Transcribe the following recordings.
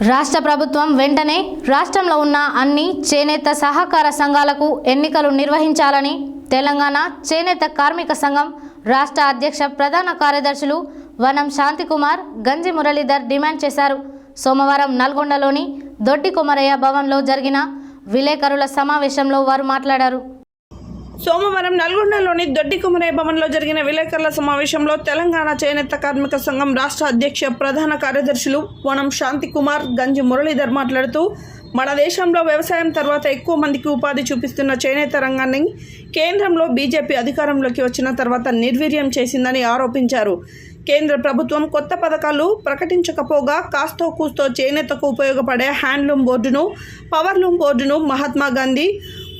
రాష్ట్ర ప్రభుత్వం వెంటనే రాష్ట్రంలో ఉన్న అన్ని చేనేత సహకార సంఘాలకు ఎన్నికలు నిర్వహించాలని తెలంగాణ చేనేత కార్మిక సంఘం రాష్ట్ర అధ్యక్ష ప్రధాన కార్యదర్శులు వనం శాంతికుమార్ గంజి మురళీధర్ డిమాండ్ చేశారు. సోమవారం నల్గొండలోని దొడ్డి కొమరయ్య భవన్లో జరిగిన విలేకరుల సమావేశంలో వారు మాట్లాడారు. సోమవారం నల్గొండలోని దొడ్డి కుమరయ్య భవన్లో జరిగిన విలేకరుల సమావేశంలో తెలంగాణ చేనేత కార్మిక సంఘం రాష్ట్ర అధ్యక్ష ప్రధాన కార్యదర్శులు వనం శాంతికుమార్ గంజి మురళీధర్ మాట్లాడుతూ మన దేశంలో వ్యవసాయం తర్వాత ఎక్కువ మందికి ఉపాధి చూపిస్తున్న చేనేత రంగాన్ని కేంద్రంలో బీజేపీ అధికారంలోకి వచ్చిన తర్వాత నిర్వీర్యం చేసిందని ఆరోపించారు. కేంద్ర ప్రభుత్వం కొత్త పథకాలు ప్రకటించకపోగా కాస్తో కూస్తో చేనేతకు ఉపయోగపడే హ్యాండ్లూమ్ బోర్డును పవర్లూమ్ బోర్డును మహాత్మా గాంధీ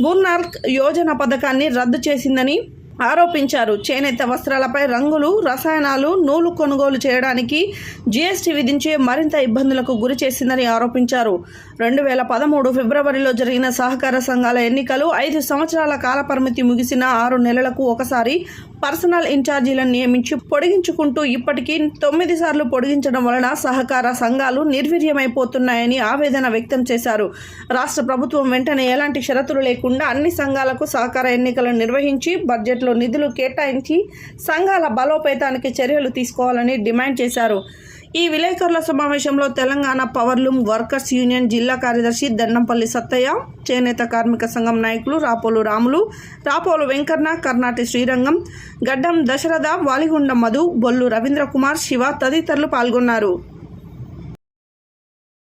బుర్నార్క్ యోజన పథకాన్ని రద్దు చేసిందని ఆరోపించారు. చేనేత వస్త్రాలపై రంగులు రసాయనాలు నూలు కొనుగోలు చేయడానికి జీఎస్టీ విధించే మరింత ఇబ్బందులకు గురి చేసిందని ఆరోపించారు. రెండు వేల పదమూడు ఫిబ్రవరిలో జరిగిన సహకార సంఘాల ఎన్నికలు ఐదు సంవత్సరాల కాలపరిమితి ముగిసిన ఆరు నెలలకు ఒకసారి పర్సనల్ ఇన్ఛార్జీలను నియమించి పొడిగించుకుంటూ ఇప్పటికీ తొమ్మిది సార్లు పొడిగించడం వలన సహకార సంఘాలు నిర్వీర్యమైపోతున్నాయని ఆవేదన వ్యక్తం చేశారు. రాష్ట్ర ప్రభుత్వం వెంటనే ఎలాంటి షరతులు లేకుండా అన్ని సంఘాలకు సహకార ఎన్నికలను నిర్వహించి బడ్జెట్లో నిధులు కేటాయించి సంఘాల బలోపేతానికి చర్యలు తీసుకోవాలని డిమాండ్ చేశారు. ఈ విలేకరుల సమావేశంలో తెలంగాణ పవర్లూమ్ వర్కర్స్ యూనియన్ జిల్లా కార్యదర్శి దండంపల్లి సత్తయ్య చేనేత కార్మిక సంఘం నాయకులు రాపోలు రాములు రాపోలు వెంకన్న కర్ణాటి శ్రీరంగం గడ్డం దశరథ వాలిగుండ మధు బొల్లు రవీంద్ర కుమార్ శివ తదితరులు పాల్గొన్నారు.